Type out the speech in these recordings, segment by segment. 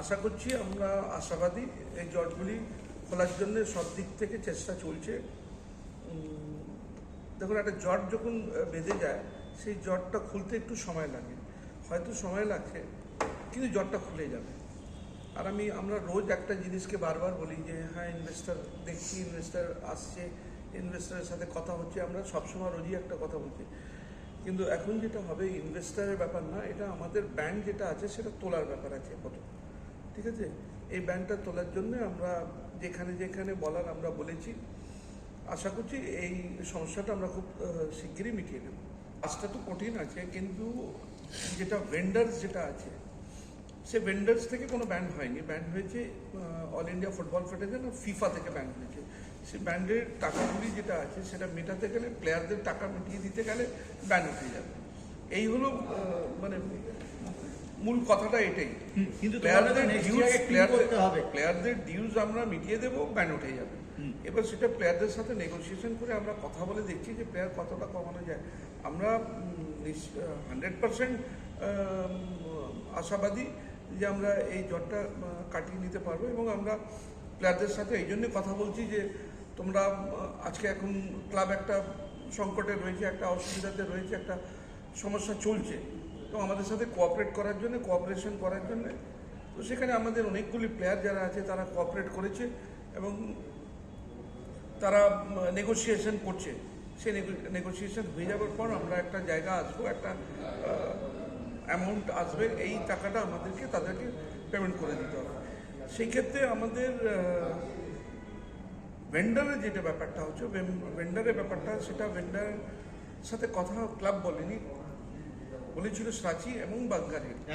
আশা করছি আমরা আশাবাদী এই জটগুলি খোলার জন্য সব দিক থেকে চেষ্টা চলছে। দেখুন, একটা জট যখন বেঁধে যায়, সেই জটটা খুলতে একটু সময় লাগে। হয়তো সময় লাগছে, কিন্তু জটটা খুলে যাবে। আর আমি, আমরা রোজ একটা জিনিসকে বারবার বলি যে হ্যাঁ ইনভেস্টার দেখছি ইনভেস্টার আসছে ইনভেস্টারের সাথে কথা হচ্ছে, আমরা সবসময় রোজই একটা কথা বলছি। কিন্তু এখন যেটা হবে ইনভেস্টারের ব্যাপার না, এটা আমাদের ব্যাংক যেটা আছে, সেটা তোলার ব্যাপার আছে। প্রথম ঠিক আছে? এই ব্যাংকটা তোলার জন্য আমরা যেখানে যেখানে বলার আমরা বলেছি, আশা করছি এই সমস্যাটা আমরা খুব শিগগিরই মিটিয়ে নেব। কাজটা তো কঠিন আছে, কিন্তু যেটা ভেন্ডার্স যেটা আছে, সে ভেন্ডার্স থেকে কোনো ব্যান হয়নি। ব্যান হয়েছে অল ইন্ডিয়া ফুটবল ফেডারেশন আর ফিফা থেকে ব্যান হয়েছে। সে ব্যান্ডের টাকাগুলি যেটা আছে, সেটা মেটাতে গেলে প্লেয়ারদের টাকা মিটিয়ে দিতে গেলে ব্যান উঠে যাবে। এই হলো মানে মূল কথাটা এটাই। কিন্তু প্লেয়ারদের ডিউজ। প্লেয়ারদের ডিউজ আমরা মিটিয়ে দেবো ব্যান উঠে যাবে। এবার সেটা প্লেয়ারদের সাথে নেগোসিয়েশন করে আমরা কথা বলে দেখছি যে প্লেয়ার কতটা কমানো যায়। আমরা হান্ড্রেড পার্সেন্ট আশাবাদী যে আমরা এই জ্বরটা কাটিয়ে নিতে পারব এবং আমরা প্লেয়ারদের সাথে এই জন্যে কথা বলছি যে তোমরা আজকে এখন ক্লাব একটা সংকটে রয়েছে একটা অসুবিধাতে রয়েছে একটা সমস্যা চলছে। তো আমাদের সাথে কোঅপারেট করার জন্য কোঅপারেশন করার জন্য, তো সেখানে আমাদের অনেকগুলি প্লেয়ার যারা আছে তারা কোঅপারেট করেছে এবং তারা নেগোসিয়েশন করছে। সেই নেগোসিয়েশন হয়ে যাওয়ার পর আমরা একটা জায়গা আসব, একটা অ্যামাউন্ট আসবে, এই টাকাটা আমাদেরকে তাদেরকে পেমেন্ট করে দিতে হবে। সেই ক্ষেত্রে আমাদের ভেন্ডারের যেটা ব্যাপারটা হচ্ছে ভেন্ডারের ব্যাপারটা সেটা ভেন্ডারের সাথে কথা ক্লাব বলেনি। বলেছিল সাচি এবং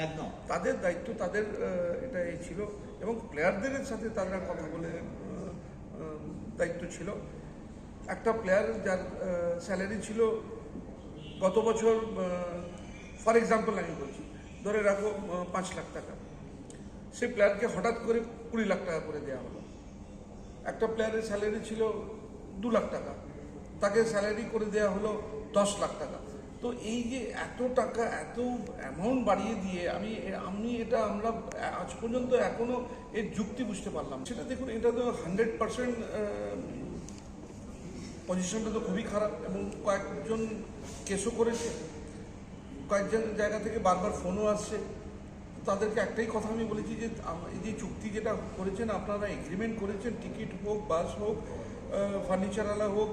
একদম। তাদের দায়িত্ব তাদের এটা এই ছিল এবং প্লেয়ারদের সাথে তারা কথা বলে দায়িত্ব ছিল। একটা প্লেয়ার যার স্যালারি ছিল গত বছর ফর এক্সাম্পল আমি বলছি ধরে রাখো পাঁচ লাখ টাকা। সেই প্লেয়ারকে হঠাৎ করে কুড়ি লাখ টাকা করে দেওয়া হলো। একটা প্লেয়ারের স্যালারি ছিল দু লাখ টাকা। তাকে স্যালারি করে দেওয়া হলো দশ লাখ টাকা। তো এই যে এত টাকা, এত অ্যামাউন্ট বাড়িয়ে দিয়ে আমি আমি এটা আমরা, আজ পর্যন্ত এখনও এর যুক্তি বুঝতে পারলাম সেটা দেখুন, এটা তো হান্ড্রেড পার্সেন্ট পজিশনটা তো খুবই খারাপ এবং কয়েকজন কেসও করেছে। কয়েকজন জায়গা থেকে বারবার ফোনও আসছে। তাদেরকে একটাই কথা আমি বলেছি যে এই যে চুক্তি যেটা করেছেন, আপনারা এগ্রিমেন্ট করেছেন টিকিট হোক বাস হোক ফার্নিচারওয়ালা হোক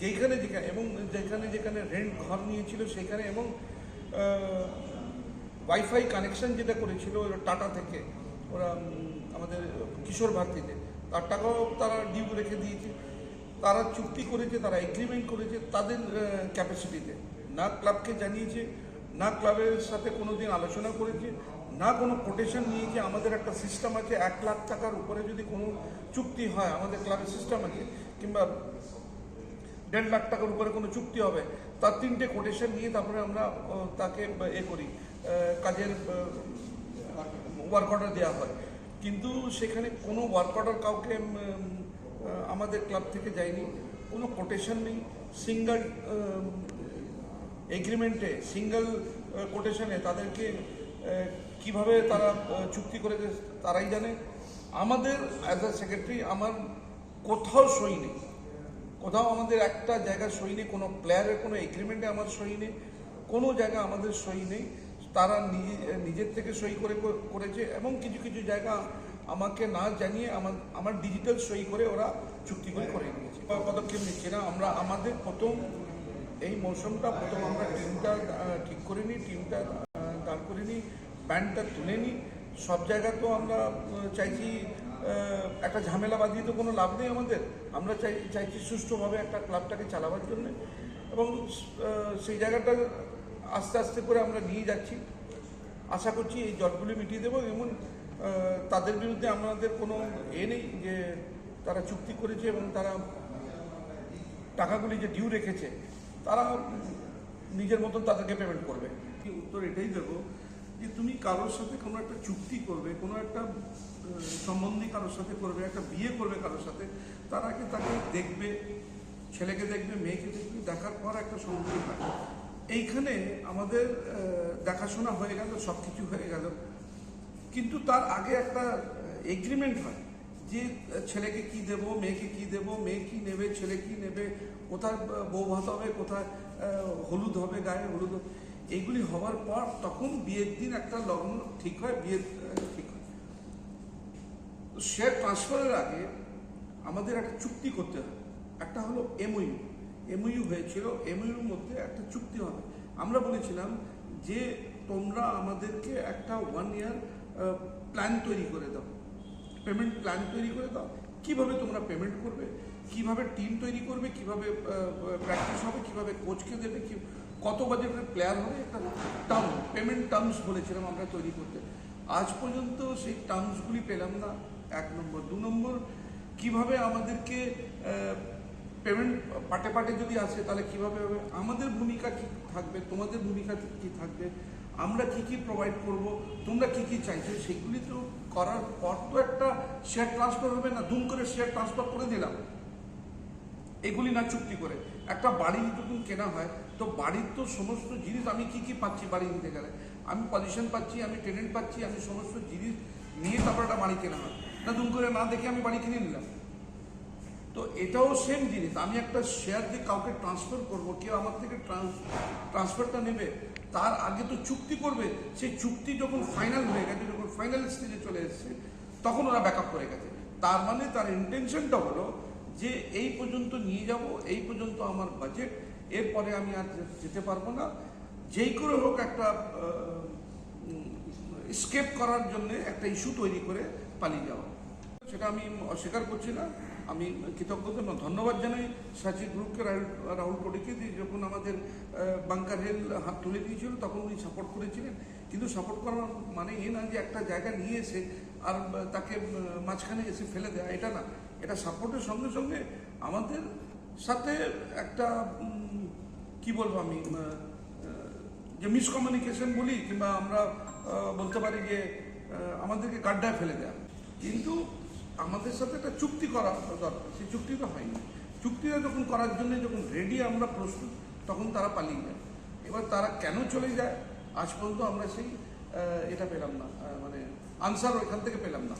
যেখানে যেখানে এবং যেখানে যেখানে রেন্ট ঘর নিয়েছিল, সেখানে এবং ওয়াইফাই কানেকশন যেটা করেছিল টাটা থেকে, ওরা আমাদের কিশোর ভারতীতে তার টাকাও তারা ডিউ রেখে দিয়েছে। তারা চুক্তি করেছে, তারা এগ্রিমেন্ট করেছে তাদের ক্যাপাসিটিতে না ক্লাবকে জানিয়েছে, না ক্লাবের সাথে কোনো দিন আলোচনা করেছে, না কোনো কোটেশন নিয়েছে। আমাদের একটা সিস্টেম আছে, এক লাখ টাকার উপরে যদি কোনো চুক্তি হয়, আমাদের ক্লাবের সিস্টেম আছে, কিংবা দেড় লাখ টাকার উপরে কোনো চুক্তি হবে, তার তিনটে কোটেশন নিয়ে তারপরে আমরা তাকে, এ করি কাজের ওয়ার্ক অর্ডার দেওয়া হয়। কিন্তু সেখানে কোনো ওয়ার্ক অর্ডার কাউকে আমাদের ক্লাব থেকে যায়নি, কোনো কোটেশন নেই। সিঙ্গল এগ্রিমেন্টে সিঙ্গেল কোটেশনে তাদেরকে কীভাবে তারা চুক্তি করেছে তারাই জানে। আমাদের অ্যাজ আ সেক্রেটারি আমার কোথাও সই নেই। কোথাও আমাদের একটা জায়গা সই নেই, কোনো প্লেয়ারের কোনো এগ্রিমেন্টে আমার সই নেই, কোনো জায়গা আমাদের সই নেই। তারা নিজে, নিজের থেকে সই করে, করেছে এবং কিছু কিছু জায়গা আমাকে না জানিয়ে আমার আমার ডিজিটাল সই করে ওরা চুক্তি করে করে নিয়েছে পদক্ষেপ নিচ্ছে না, আমরা আমাদের প্রথম এই মৌসুমটা প্রথম আমরা টিমটা ঠিক করে নিই টিমটা দাঁড় করে নিই ব্যান্ডটা তুলে নিই। সব জায়গা তো আমরা চাইছি একটা ঝামেলা বাঁধিয়ে তো কোনো লাভ নেই আমাদের। আমরা চাই চাইছি সুষ্ঠুভাবে একটা ক্লাবটাকে চালাবার জন্য। এবং সেই জায়গাটা আস্তে আস্তে করে আমরা নিয়ে যাচ্ছি। আশা করছি এই জটগুলি মিটিয়ে দেবো। আহ, তাদের বিরুদ্ধে আমাদের কোনো এ নেই যে তারা চুক্তি করেছে এবং তারা টাকাগুলি যে ডিউ রেখেছে তারা নিজের মতন তাদেরকে পেমেন্ট করবে। উত্তর এটাই দেবো যে তুমি কারোর সাথে কোনো একটা চুক্তি করবে, কোনো একটা সম্বন্ধী কারোর সাথে করবে, একটা বিয়ে করবে কারোর সাথে, তার আগে তাকে দেখবে, ছেলেকে দেখবে, মেয়েকে দেখবে, দেখার পর একটা সম্মতি হয় এইখানে আমাদের দেখাশোনা হয়ে গেল সব কিছু হয়ে গেল কিন্তু তার আগে একটা এগ্রিমেন্ট হয় যে ছেলেকে কি দেব, মেয়েকে কি দেব, মেয়ে কি নেবে, ছেলে কি নেবে, কোথায় বউ ভাত হবে, কোথায় হলুদ হবে, গায়ে হলুদ হবে। এইগুলি হওয়ার পর তখন বিয়ের দিন একটা লগ্ন ঠিক হয়, বিয়ের ঠিক হয়। তো শেয়ার ট্রান্সফারের আগে আমাদের একটা চুক্তি করতে হয় একটা হলো এমওইউ এমওইউ হয়েছিল এমওইউর মধ্যে একটা চুক্তি হবে। আমরা বলেছিলাম যে তোমরা আমাদেরকে একটা ওয়ান ইয়ার প্ল্যান তৈরি করে দাও। পেমেন্ট প্ল্যান তৈরি করে দাও। কীভাবে তোমরা পেমেন্ট করবে? কীভাবে টিম তৈরি করবে? কীভাবে প্র্যাকটিস হবে? কীভাবে কোচকে দেবে? কি কত বাজেটের প্ল্যান হবে একটা টার্ম পেমেন্ট টার্মস বলেছিলাম আমরা তৈরি করতে। আজ পর্যন্ত সেই টার্মসগুলি পেলাম না, এক নম্বর। দু নম্বর, কীভাবে আমাদেরকে পেমেন্ট পাটে পাটে যদি আসে, তাহলে কীভাবে হবে? আমাদের ভূমিকা কি থাকবে? তোমাদের ভূমিকা কি থাকবে? আমরা কি কি প্রোভাইড করব? তোমরা কি কি চাইছো? সেগুলি তো করার পর তো একটা শেয়ার ট্রান্সফার হবে না। দুম করে শেয়ার ট্রান্সফার করে দিলাম। এগুলি না চুক্তি করে। একটা বাড়ি যখন কেনা হয়, তো বাড়ির তো সমস্ত জিনিস আমি কি কি পাচ্ছি বাড়ি নিতে গেলে? আমি পজিশন পাচ্ছি, আমি টেনেন্ট পাচ্ছি, আমি সমস্ত জিনিস নিয়ে তারপর একটা বাড়ি কেনা হয়। না, দুম করে না দেখে আমি বাড়ি কিনে নিলাম। তো এটাও সেম জিনিস। আমি একটা শেয়ার যে কাউকে ট্রান্সফার করব, কেউ আমার থেকে ট্রান্সফারটা নেবে, তার আগে তো চুক্তি করবে। সেই চুক্তি যখন ফাইনাল হয়ে গেছে, যখন ফাইনাল স্টেজে চলে এসেছে, তখন ওরা ব্যাকআপ করে গেছে। তার মানে তার ইন্টেনশনটা হলো যে এই পর্যন্ত নিয়ে যাব, এই পর্যন্ত আমার বাজেট এরপরে আমি আর যেতে পারব না। যেই করে হোক একটা স্কেপ করার জন্য একটা ইস্যু তৈরি করে পালিয়ে যাওয়া। সেটা আমি অস্বীকার করছি না। আমি কৃতজ্ঞতা ধন্যবাদ জানাই সাচি গ্রুপকে, রাহুল কোটিকে যখন আমাদের বাংকার রেল হাত তুলে দিয়েছিল, তখন উনি সাপোর্ট করেছিলেন। কিন্তু সাপোর্ট করার মানে এ না যে একটা জায়গা নিয়ে এসে আর তাকে মাঝখানে এসে ফেলে দেয়, এটা না। এটা সাপোর্টের সঙ্গে সঙ্গে আমাদের সাথে একটা কি বলব আমি যে মিসকমিউনিকেশন বলি কিংবা আমরা বলতে পারি যে আমাদেরকে গাড্ডায় ফেলে দেয়। কিন্তু আমাদের সাথে একটা চুক্তি করা দরকার। সেই চুক্তিটা হয়নি। চুক্তিটা যখন করার জন্য যখন রেডি আমরা প্রস্তুত, তখন তারা পালিয়ে যায়। এবার তারা কেন চলে যায়, আজ পর্যন্ত আমরা সেই এটা পেলাম না মানে আনসার ওইখান থেকে পেলাম না।